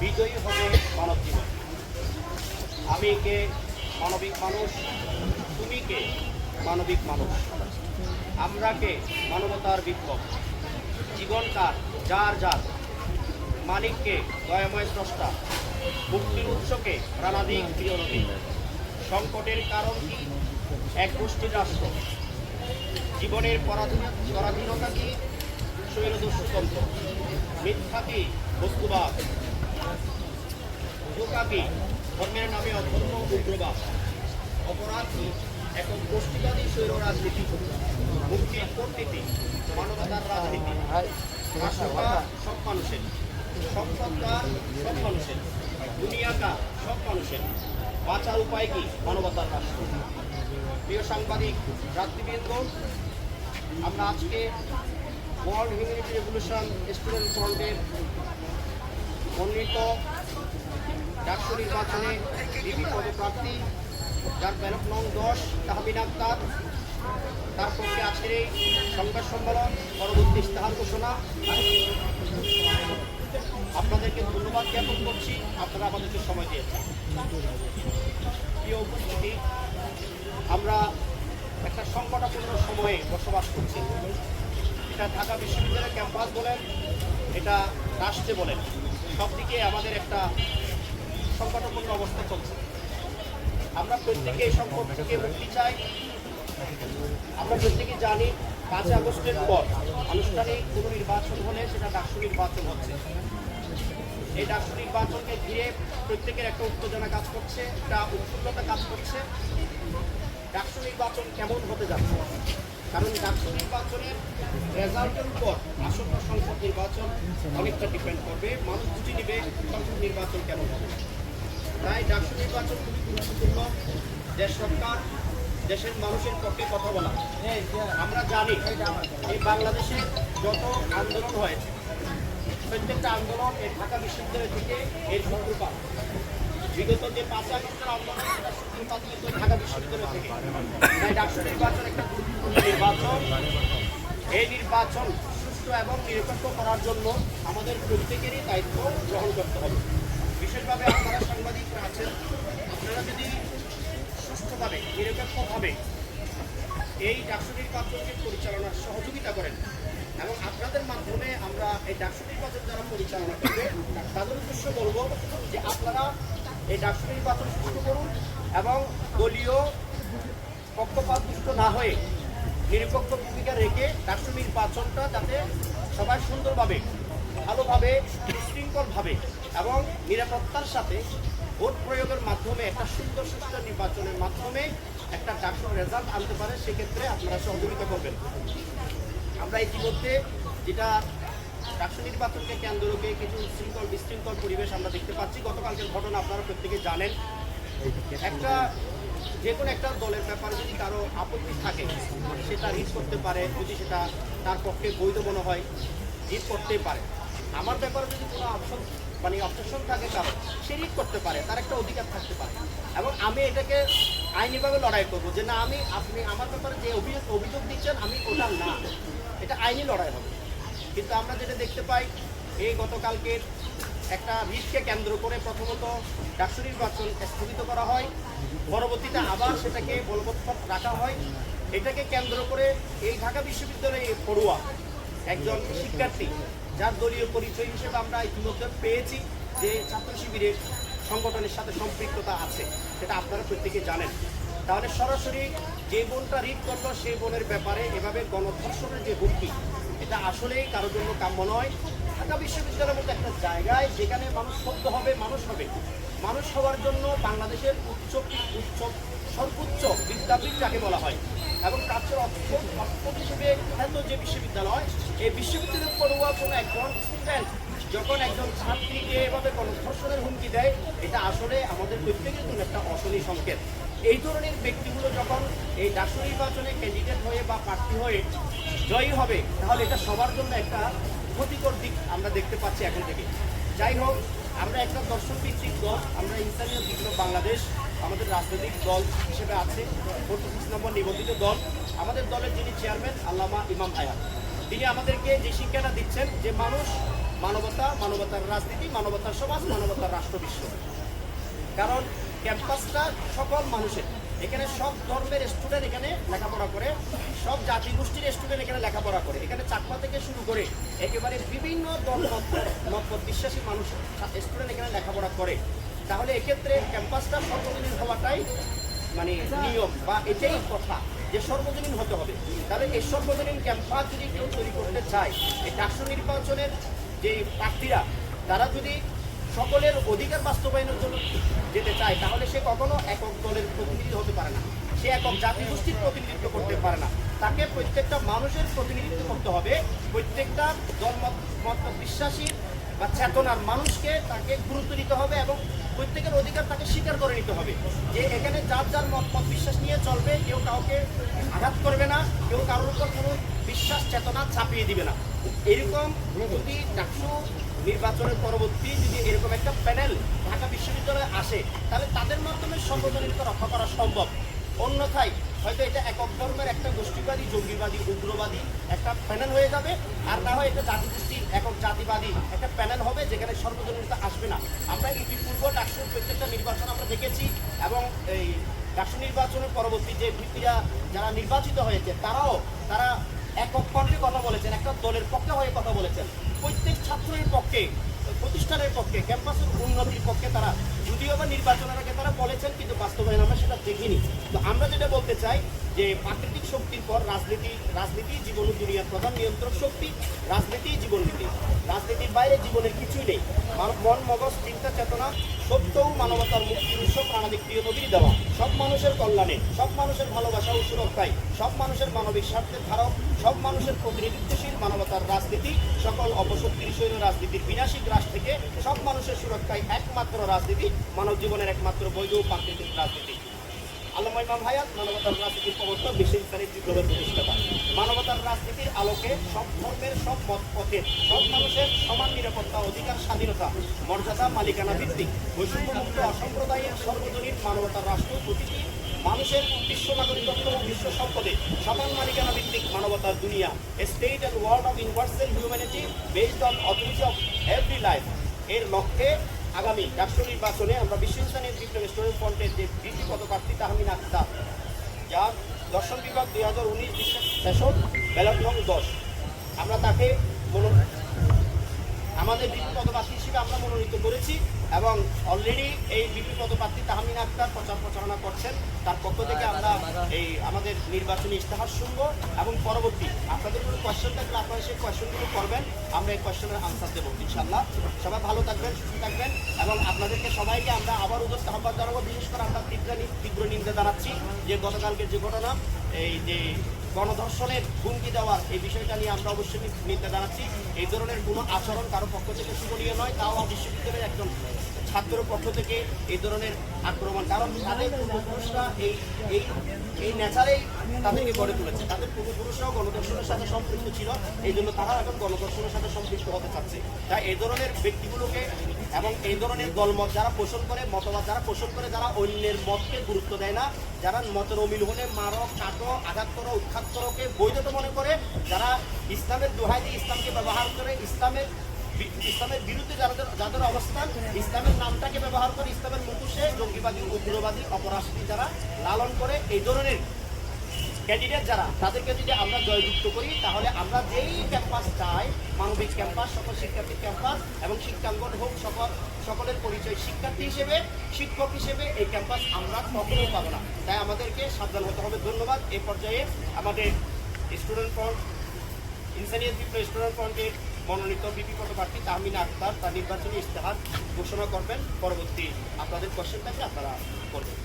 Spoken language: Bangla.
বিজয়ী হবে মানব জীবন। আমি কে? মানবিক মানুষ। তুমি কে? মানবিক মানুষ। আমরা কে? মানবতার বিপ্লব। জীবন কার? যার যার। মালিককে দয়াময় স্রষ্টা। মুক্তির উৎসকে প্রাণাদিক প্রিয় নদী। সংকটের কারণ কি? এক গোষ্ঠীর রাষ্ট্র। জীবনের পরাধীন- পরাধীনতা কি? স্বৈরদস্যুতন্ত্র মিথ্যা কি? বস্তুবাদ। কি ধর্মের নামে অধর্ম উগ্রবাদ। অপরাধ একক গোষ্ঠীবাদী স্বৈর রাজনীতি? মুক্তির কূটনীতি, মানবতার রাজনীতি? রাষ্ট্রকার সব মানুষের। সব সরকার সব মানুষের। দুনিয়াকার সব মানুষের। বাঁচার উপায় কি মানবতার রাষ্ট্র? প্রিয় সাংবাদিক রাত্রিবৃন্দ আমরা আজকে ওয়ার্ল্ড হিউম্যানিটি রেভলিউশন স্টুডেন্ট ফ্রন্টের মনোনীত ডাকসু নির্বাচনে বিপি পদপ্রার্থী যার ব্যালট নং দশ, তাহমিন আক্তার। তার পক্ষে আজকের এই সংবাদ সম্মেলন পরবর্তী ইস্তেহার ঘোষণা। আপনাদেরকে ধন্যবাদ জ্ঞাপন করছি। আপনারা আমাদেরকে সময় দিয়েছেন প্রিয় আমরা একটা সংকটাপূর্ণ সময়ে বসবাস করছি। এটা ঢাকা বিশ্ববিদ্যালয়ের ক্যাম্পাস বলেন, এটা রাষ্ট্রে বলেন। সব দিকে আমাদের একটা সংকটাপূর্ণ অবস্থা চলছে। আমরা প্রত্যেকে এই সংকট থেকে মুক্তি চাই। আমরা প্রত্যেকে জানি পাঁচ আগস্টের পর আনুষ্ঠানিক কোনো নির্বাচন হলে সেটা ডাকসু নির্বাচন হচ্ছে। এই ডাকসু নির্বাচনকে ঘিরে প্রত্যেকের একটা উত্তেজনা কাজ করছে, একটা উৎসুকতা কাজ করছে। ডাকসু নির্বাচন কেমন হতে যাচ্ছে? কারণ ডাকসু নির্বাচনের রেজাল্টের উপর আসন্ন সংসদ নির্বাচন অনেকটা ডিপেন্ড করবে। মানুষ বুঝে নেবে সংসদ নির্বাচন কেমন হবে। তাই ডাকসু নির্বাচন খুবই গুরুত্বপূর্ণ। দেশ সরকার, দেশের মানুষের পক্ষে কথা বলা। আমরা জানি এই বাংলাদেশে যত আন্দোলন হয়েছে, প্রত্যেকটা আন্দোলন এই ঢাকা বিশ্ববিদ্যালয় থেকে এর সূত্রপাত। বিগত যে পাঁচ আগস্টের আন্দোলন, সেটা সূত্রপাত ঢাকা বিশ্ববিদ্যালয় থেকে। তাই ডাকসু নির্বাচন একটা গুরুত্বপূর্ণ নির্বাচন। এই নির্বাচন সুষ্ঠু এবং নিরপেক্ষ করার জন্য আমাদের প্রত্যেকেরই দায়িত্ব গ্রহণ করতে হবে। বিশেষভাবে আপনারা সাংবাদিকরা আছেন, আপনারা যদি সুষ্ঠুভাবে নিরপেক্ষভাবে এই ডাকসু নির্বাচনকে পরিচালনার সহযোগিতা করেন এবং আপনাদের মাধ্যমে আমরা এই ডাকসু নির্বাচন যারা পরিচালনা করবে তাদের উদ্দেশ্য বলব যে আপনারা এই ডাকসু নির্বাচন সুষ্ঠু করুন এবং দলীয় পক্ষপাতদুষ্ট না হয়ে নিরপেক্ষ ভূমিকা রেখে ডাকসু নির্বাচনটা যাতে সবাই সুন্দরভাবে, ভালোভাবে, সুশৃঙ্খলভাবে এবং নিরাপত্তার সাথে ভোট প্রয়োগের মাধ্যমে একটা সুন্দর, সুষ্ঠু নির্বাচনের মাধ্যমে একটা ডাকসুর রেজাল্ট আনতে পারে, সেক্ষেত্রে আপনারা সহযোগিতা করবেন। আমরা ইতিমধ্যে যেটা ডাকসু নির্বাচনকে কেন্দ্র করে কিছু উশৃঙ্খল বিশৃঙ্খল পরিবেশ আমরা দেখতে পাচ্ছি। গতকালকের ঘটনা আপনারা প্রত্যেকে জানেন। একটা যে কোনো একটা দলের ব্যাপারে যদি কারও আপত্তি থাকে, সেটা রিট করতে পারে, যদি সেটা তার পক্ষে বৈধ মনে হয়, রিট করতেই পারে। আমার ব্যাপারে যদি কোনো অপশন মানে অবজেকশন থাকে কারও সে রিট করতে পারে, তার একটা অধিকার থাকতে পারে। এবং আমি এটাকে আইনিভাবে লড়াই করব যে না, আমি, আপনি আমার ব্যাপারে যে অভিযোগ অভিযোগ দিচ্ছেন, আমি ওটা না। এটা আইনি লড়াই হবে। কিন্তু আমরা যেটা দেখতে পাই, এই গতকালকের একটা রিটকে কেন্দ্র করে প্রথমত ডাক্তার নির্বাচন স্থগিত করা হয়। পরবর্তীতে আবার সেটাকে বলবৎ রাখা হয়। এটাকে কেন্দ্র করে এই ঢাকা বিশ্ববিদ্যালয়ে পড়ুয়া একজন শিক্ষার্থী যার দলীয় পরিচয় হিসেবে আমরা ইতিমধ্যে পেয়েছি যে ছাত্র শিবিরের সংগঠনের সাথে সম্পৃক্ততা আছে, সেটা আপনারা প্রত্যেকে জানেন। তাহলে সরাসরি যে বোনটা রিড করল সেই বোনের ব্যাপারে এভাবে গণধর্ষণের যে হুমকি, এটা আসলেই কারোর জন্য কাম্য নয়। ঢাকা বিশ্ববিদ্যালয়ের মতো একটা জায়গায় যেখানে মানুষ সত্য হবে, মানুষ হবে। মানুষ হওয়ার জন্য বাংলাদেশের উচ্চ উচ্চ সর্বোচ্চ বিদ্যাপীঠ যাকে বলা হয়। এবং প্রাচ্যের অর্থ হিসেবে খ্যাত যে বিশ্ববিদ্যালয়, এই বিশ্ববিদ্যালয়ের পড়ুয়া কোনো একজন স্টুডেন্ট যখন একজন ছাত্রীকে এভাবে গণধর্ষণের হুমকি দেয়, এটা আসলে আমাদের প্রত্যেকের জন্য একটা অশনি সংকেত। এই ধরনের ব্যক্তিগুলো যখন এই ডাকসু নির্বাচনে ক্যান্ডিডেট হয়ে বা প্রার্থী হয়ে জয়ী হবে, তাহলে এটা সবার জন্য একটা ক্ষতিকর দিক আমরা দেখতে পাচ্ছি এখন থেকে। যাই হোক, আমরা একটা দর্শক ভিত্তিক দল, আমরা ইনসানিয়ত বিপ্লব বাংলাদেশ আমাদের রাজনৈতিক দল হিসেবে আছে ফোর্টি সিক্স নম্বর নিবন্ধিত দল। আমাদের দলের যিনি চেয়ারম্যান আল্লামা ইমাম আয়াত তিনি আমাদেরকে যে শিক্ষাটা দিচ্ছেন যে মানুষ মানবতা, মানবতার রাজনীতি, মানবতার সমাজ, মানবতার রাষ্ট্র বিশ্ব। কারণ ক্যাম্পাসটা সকল মানুষের। এখানে সব ধর্মের স্টুডেন্ট এখানে লেখাপড়া করে, সব জাতি গোষ্ঠীর স্টুডেন্ট এখানে লেখাপড়া করে। এখানে চাকমা থেকে শুরু করে একেবারে বিভিন্ন দল মত বিশ্বাসী মানুষ, স্টুডেন্ট এখানে লেখাপড়া করে। তাহলে এক্ষেত্রে ক্যাম্পাসটা সর্বজনীন হওয়াটাই মানে নিয়ম বা এটাই কথা যে সর্বজনীন হতে হবে। তাহলে এই সর্বজনীন ক্যাম্পাস যদি কেউ তৈরি করতে চায়, এই ডাকসু নির্বাচনের যে প্রার্থীরা, তারা যদি সকলের অধিকার বাস্তবায়নের জন্য যেতে চায়, তাহলে সে কখনো একক দলের প্রতিনিধি হতে পারে না। সে একক জাতি গোষ্ঠীর প্রতিনিধিত্ব করতে পারে না। তাকে প্রত্যেকটা মানুষের প্রতিনিধিত্ব করতে হবে। প্রত্যেকটা মত বিশ্বাসী বা চেতনার মানুষকে তাকে গুরুত্ব দিতে হবে এবং প্রত্যেকের অধিকার তাকে স্বীকার করে নিতে হবে। যে এখানে যার যার মত মত বিশ্বাস নিয়ে চলবে, কেউ কাউকে আঘাত করবে না, কেউ কারোর উপর কোনো বিশ্বাস, চেতনা চাপিয়ে দিবে না। এরকম যদি ডাকসু নির্বাচনের পরবর্তী যদি এরকম একটা প্যানেল ঢাকা বিশ্ববিদ্যালয়ে আসে, তাহলে তাদের মাধ্যমে সর্বজনীনতা রক্ষা করা সম্ভব। অন্যথায় হয়তো এটা একক ধর্মের একটা গোষ্ঠীবাদী, জঙ্গিবাদী, উগ্রবাদী একটা প্যানেল হয়ে যাবে, আর না হয় এটা জাতি একক জাতিবাদী একটা প্যানেল হবে যেখানে সর্বজনীনতা আসবে না। আমরা ইতিপূর্ব ডাকসুর প্রত্যেকটা নির্বাচন আমরা দেখেছি এবং এই ডাকসু নির্বাচনের পরবর্তী যে ভিত্তিরা যারা নির্বাচিত হয়েছে, তারাও তারা একক কণ্ঠে কথা বলেছেন, একটা দলের পক্ষে হয়ে কথা বলেছেন। প্রত্যেক ছাত্রের পক্ষে, প্রতিষ্ঠানের পক্ষে, ক্যাম্পাসের উন্নতির পক্ষে তারা যদিও বা নির্বাচনের আগে তারা বলেছেন, কিন্তু বাস্তবায়ন আমরা সেটা দেখিনি। তো আমরা যেটা বলতে চাই যে প্রাকৃতিক শক্তির পর রাজনীতি রাজনীতি জীবন দুনিয়ার প্রধান নিয়ন্ত্রক শক্তি, রাজনীতি জীবন নীতি। রাজনীতির বাইরে জীবনের কিছুই নেই। মন, মগজ, চিন্তা, চেতনা সত্যও মানবতার মুক্তির উৎস প্রাণাদিক প্রিয় নদীর দেওয়া। সব মানুষের কল্যাণে, সব মানুষের ভালোবাসা ও সুরক্ষায়, সব মানুষের মানবিক স্বার্থের ধারক, সব মানুষের প্রতিনিধিত্বশীল মানবতার রাজনীতি, সকল অপশক্তির সৈন্য রাজনীতির বিনাশী গ্রাস থেকে সব মানুষের সুরক্ষায় একমাত্র রাজনীতি, মানব জীবনের একমাত্র বৈধ প্রাকৃতিক রাজনীতি। আল্লামা ইমাম হায়াত, মানবতার রাজনীতির প্রবর্তক বিশ্ব ইসলামী বিপ্লবের প্রতিষ্ঠাতা। মানবতার রাজনীতির আলোকে সব ধর্মের, সব মত পথের, সব মানুষের সমান নিরাপত্তা, অধিকার, স্বাধীনতা, মর্যাদা, মালিকানা ভিত্তিক বৈষম্যমুক্ত অসাম্প্রদায়িক সর্বজনীন মানবতার রাষ্ট্র, প্রতিটি মানুষের বিশ্ব নাগরিকত্ব ও বিশ্ব সম্পদে সমান মালিকানা ভিত্তিক মানবতার দুনিয়া state and world of universal humanity based on authority of every life এর লক্ষ্যে আগামী রাষ্ট্র নির্বাচনে আমরা বিশ্ব ইসলামী বিপ্লব স্টুডেন্ট ফ্রন্টের যে বৃত্তি পদপ্রার্থী তাহমিন আক্তার, যার দর্শন বিভাগ দুই হাজার উনিশ সেশন ব্যালট নং দশ। আমরা তাকে আমাদের বিপি পদপ্রার্থী হিসেবে আমরা মনোনীত করেছি এবং অলরেডি এই বিপি পদপ্রার্থী তাহমিন আক্তার প্রচার প্রচারণা করছেন। তার পক্ষ থেকে আমরা এই আমাদের নির্বাচনী ইশতেহার শুনব এবং পরবর্তী আপনাদের কোনো কোয়েশ্চেন থাকলে আপনারা সেই কোয়েশ্চেনগুলো করবেন আমরা এই কোয়েশ্চেনের আনসার দেবো ইনশাল্লাহ সবাই ভালো থাকবেন সুস্থ থাকবেন এবং আপনাদেরকে সবাইকে আমরা আবার উদ্যোগ আহ্বান জানাব বিশেষ করে আমরা তীব্র তীব্র নিন্দা জানাচ্ছি যে গতকালকে যে ঘটনা এই যে গণধর্ষণের হুমকি দেওয়ার এই বিষয়টা নিয়ে আমরা অবশ্যই নিন্দা জানাচ্ছি। এই ধরনের কোনো আচরণ কারও পক্ষ থেকে শুভনীয় নয়, তাও বিশ্ববিদ্যালয়ের একজন ছাত্র পক্ষ থেকে এই ধরনের আক্রমণ। কারণ তাদের পূর্বপুরুষরা এই এই এই নেচারেই তাদেরকে গড়ে তুলেছে। তাদের পূর্বপুরুষরাও গণদর্শনের সাথে সম্পৃক্ত ছিল এই জন্য তারা এখন গণদর্শনের সাথে সম্পৃক্ত হতে চাচ্ছে। তাই এই ধরনের ব্যক্তিগুলোকে এবং এই ধরনের দলমত যারা পোষণ করে, মতবাদ যারা পোষণ করে, যারা অন্যের মতকে গুরুত্ব দেয় না, যারা মতের অমিল হলে মারো কাটো আঘাত করো উৎখাত করোকে বৈধতা মনে করে, যারা ইসলামের দোহাই দিয়ে ইসলামকে ব্যবহার করে, ইসলামের ইসলামের বিরুদ্ধে যাদের যাদের অবস্থান, ইসলামের নামটাকে ব্যবহার করে, ইসলামের মুখোশে জঙ্গিবাদী, উগ্রবাদী অপরাশক্তি যারা লালন করে, এই ধরনের ক্যান্ডিডেট যারা, তাদেরকে যদি আমরা জয়যুক্ত করি, তাহলে আমরা যেই ক্যাম্পাস চাই মানবিক ক্যাম্পাস সকল শিক্ষার্থী ক্যাম্পাস এবং শিক্ষাঙ্গন হোক, সকল, সকলের পরিচয় শিক্ষার্থী হিসেবে, শিক্ষক হিসেবে এই ক্যাম্পাস আমরা কখনোই পাবো না। তাই আমাদেরকে সাবধান হতে হবে। ধন্যবাদ। এই পর্যায়ে আমাদের student front Insaniyat Biplob student ফ্রন্টের মনোনীত বিপি পদপ্রার্থী তাহমিনা আক্তার, তার নির্বাচনী ইস্তেহার ঘোষণা করবেন। পরবর্তী আপনাদের কোশ্চেন থাকলে আপনারা করবেন।